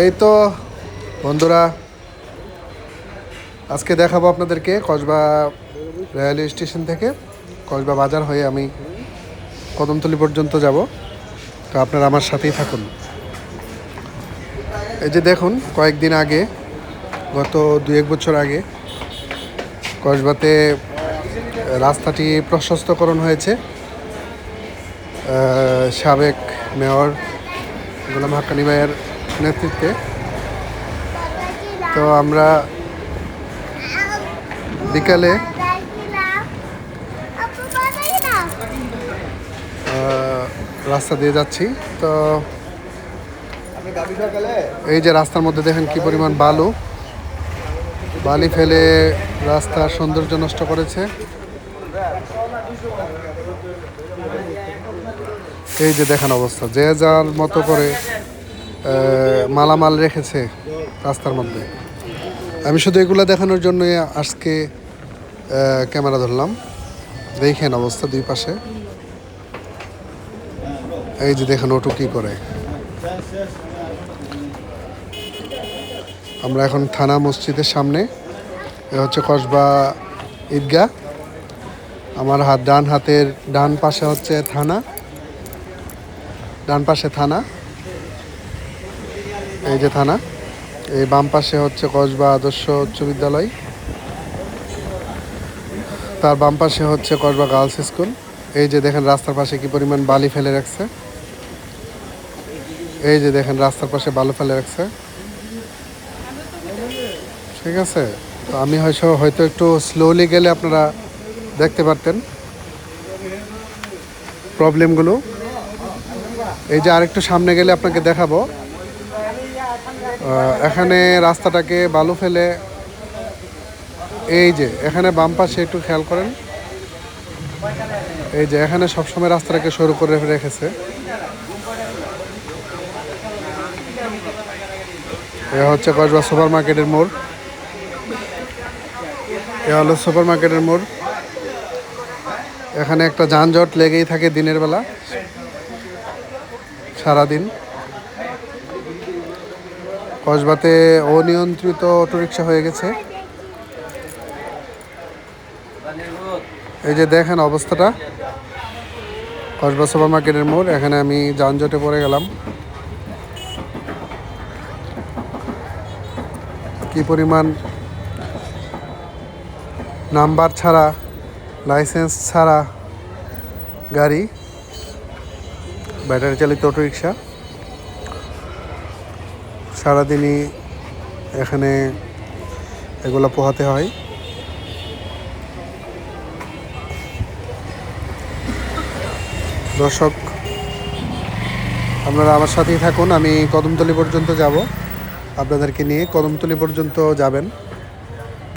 এই তো, বন্ধুরা, আজকে দেখাবো আপনাদেরকে কসবা রেলওয়ে স্টেশন থেকে, কসবা বাজার হয়ে আমি কদমতলি পর্যন্ত যাব। তো আপনারা আমার সাথেই থাকুন। এই যে দেখুন, কয়েকদিন আগে, গত দু এক বছর আগে, কসবাতে রাস্তাটি প্রশস্তকরণ হয়েছে। সাবেক মেয়র গোলাম হাক্কানি ভাইয়ের নেতৃত্বে। তো আমরা বিকালে রাস্তা দিয়ে যাচ্ছি। তো এই যে রাস্তার মধ্যে দেখেন কি পরিমাণ বালু। বালি ফেলে রাস্তার সৌন্দর্য নষ্ট করেছে। এই যে দেখেন অবস্থা। যে যার মতো করে মালামাল রেখেছে রাস্তার মধ্যে। আমি শুধু এগুলো দেখানোর জন্য আজকে ক্যামেরা ধরলাম। দেখেন অবস্থা দুই পাশে। এই যে দেখেন ওটু কি করে। আমরা এখন থানা মসজিদের সামনে। এ হচ্ছে কসবা ঈদগাহ। আমার হাত, ডান হাতের, ডান পাশে হচ্ছে থানা। ডান পাশে থানা। এই যে থানা, এই বাম পাশে হচ্ছে কসবা আদর্শ উচ্চ বিদ্যালয়। তার বাম পাশে হচ্ছে কসবা গার্লস স্কুল। এই যে দেখেন রাস্তার পাশে কি পরিমাণ বালি ফেলে রাখছে। এই যে দেখেন রাস্তার পাশে বালু ফেলে রাখছে। ঠিক আছে? তো আমি হয়তো হয়তো একটু স্লোলি গেলে আপনারা দেখতে পারতেন প্রবলেমগুলো এই যে আরেকটু সামনে গেলে আপনাকে দেখাবো। এখানে রাস্তাটাকে বালু ফেলে, এই যে, এখানে বাম পাশে একটু খেয়াল করেন। এই যে, এখানে সবসময় রাস্তাটাকে সরু করে রেখেছে। এ হচ্ছে কসবা সুপার মার্কেটের মোড়। এ হলো সুপার মার্কেটের মোড়। এখানে একটা যানজট লেগেই থাকে দিনের বেলা, সারাদিন। কসবাতে অনিয়ন্ত্রিত অটোরিকশা হয়ে গেছে। এই যে দেখেন অবস্থাটা। কসবা সুপার মার্কেটের মোড়, এখানে আমি যানজটে পড়ে গেলাম। কি পরিমাণ নাম্বার ছাড়া, লাইসেন্স ছাড়া গাড়ি, ব্যাটারি চালিত অটোরিকশা। সারাদিনই এখানে এগুলো পোহাতে হয়। দর্শক, আপনারা আমার সাথেই থাকুন, আমি কদমতলি পর্যন্ত যাব। আপনাদেরকে নিয়ে কদমতলি পর্যন্ত যাবেন।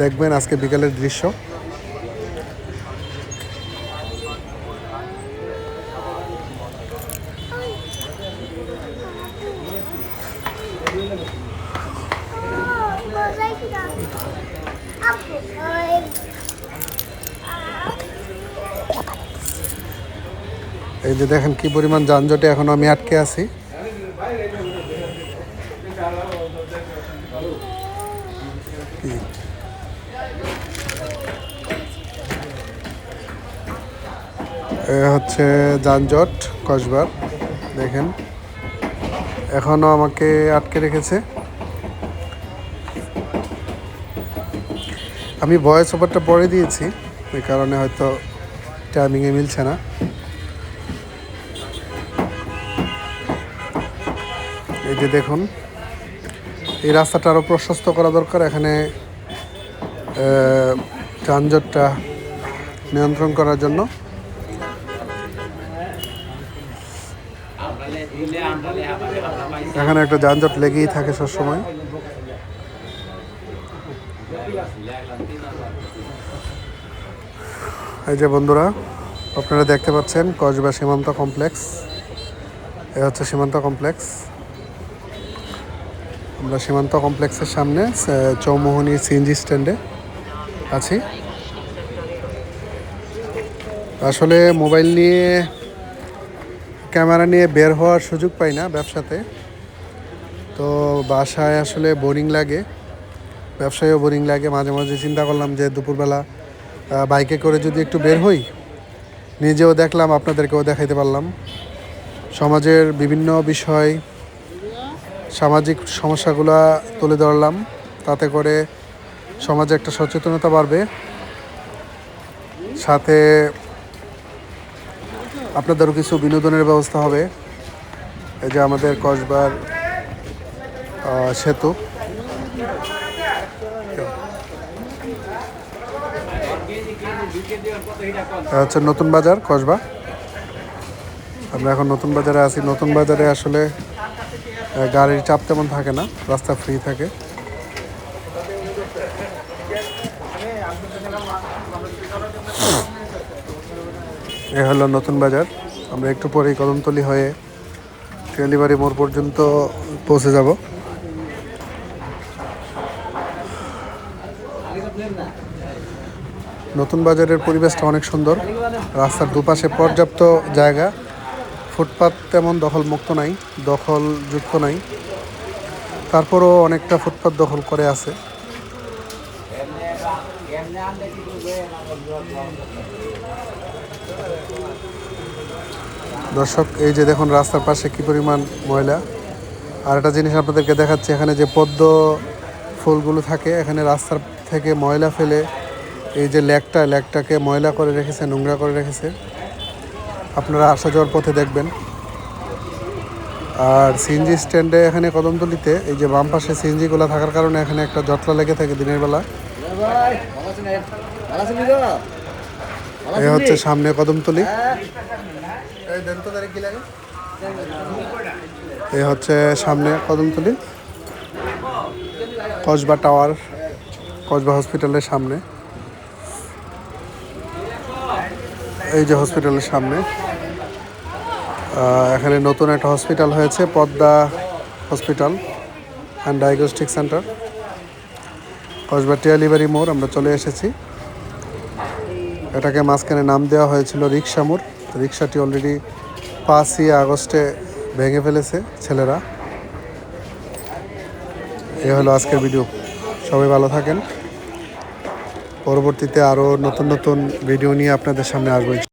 দেখবেন আজকে বিকালের দৃশ্য। এই যে দেখেন কি পরিমাণ যানজটে এখন আমি আটকে আছি। হচ্ছে যানজট, কসবার, দেখেন। এখনও আমাকে আটকে রেখেছে। আমি ভয়েস ওভারটা পরে দিয়েছি এই কারণে হয়তো টাইমিংয়ে মিলছে না। এই যে দেখুন, এই রাস্তাটা আরও প্রশস্ত করা দরকার, এখানে যানজটটা নিয়ন্ত্রণ করার জন্য। এখানে একটা যানজট লেগেই থাকে সবসময়। এই যে বন্ধুরা, আপনারা দেখতে পাচ্ছেন কসবা সীমান্ত কমপ্লেক্স। এ হচ্ছে সীমান্ত কমপ্লেক্স। আমরা সীমান্ত কমপ্লেক্সের সামনে চৌমোহনী সিএনজি স্ট্যান্ডে আছি। আসলে মোবাইল নিয়ে, ক্যামেরা নিয়ে বের হওয়ার সুযোগ পাই না ব্যবসাতে। তো বাসায় আসলে বোরিং লাগে। ব্যবসায়ও বোরিং লাগে। মাঝে মাঝে চিন্তা করলাম যে দুপুরবেলা বাইকে করে যদি একটু বের হই, নিজেও দেখলাম, আপনাদেরকেও দেখাইতে পারলাম। সমাজের বিভিন্ন বিষয়, সামাজিক সমস্যাগুলো তুলে ধরলাম, তাতে করে সমাজে একটা সচেতনতা বাড়বে। সাথে আপনাদেরও কিছু বিনোদনের ব্যবস্থা হবে। এই যে আমাদের কসবার সেতু। হচ্ছে নতুন বাজার, কসবা? আমরা এখন নতুন বাজারে আছি। নতুন বাজারে আসলে গাড়ির চাপ তেমন থাকে না, রাস্তা ফ্রি থাকে। এ হলো নতুন বাজার। আমরা একটু পরেই কদমতলি হয়ে তেলিবাড়ি মোড় পর্যন্ত পৌঁছে যাব। নতুন বাজারের পরিবেশটা অনেক সুন্দর। রাস্তার দুপাশে পর্যাপ্ত জায়গা। ফুটপাত তেমন দখল মুক্ত নাই দখল যুক্ত নাই। তারপরও অনেকটা ফুটপাত দখল করে আছে। দর্শক, এই যে দেখুন রাস্তার পাশে কি পরিমাণ ময়লা। আর একটা জিনিস আপনাদেরকে দেখাচ্ছি, এখানে যে পদ্ম ফুলগুলো থাকে, এখানে রাস্তার থেকে ময়লা ফেলে এই যে ল্যাকটা ল্যাকটাকে ময়লা করে রেখেছে, নোংরা করে রেখেছে। আপনারা আসা যাওয়ার পথে দেখবেন। আর সিএনজি স্ট্যান্ডে এখানে কদমতলিতে এই যে বাম পাশে সিএনজিগুলো থাকার কারণে এখানে একটা জটলা লেগে থাকে দিনের বেলা। এই হচ্ছে সামনে কদমতলি। এই হচ্ছে সামনে কদমতলি। কসবা টাওয়ার, কসবা হসপিটালের সামনে। এই যে হসপিটালের সামনে। এখানে নতুন একটা হসপিটাল হয়েছে, Padma hospital and diagnostic centre Kasba Tiyalibari মোড়, আমরা চলে এসেছি। এটাকে মাঝখানে নাম দেওয়া হয়েছিল রিক্সা মোড়। রিক্সাটি অলরেডি পাঁচই আগস্টে ভেঙে ফেলেছে ছেলেরা। এ হলো আজকের ভিডিও সবাই ভালো থাকেন। পরবর্তীতে আরও নতুন নতুন ভিডিও নিয়ে আপনাদের সামনে আসব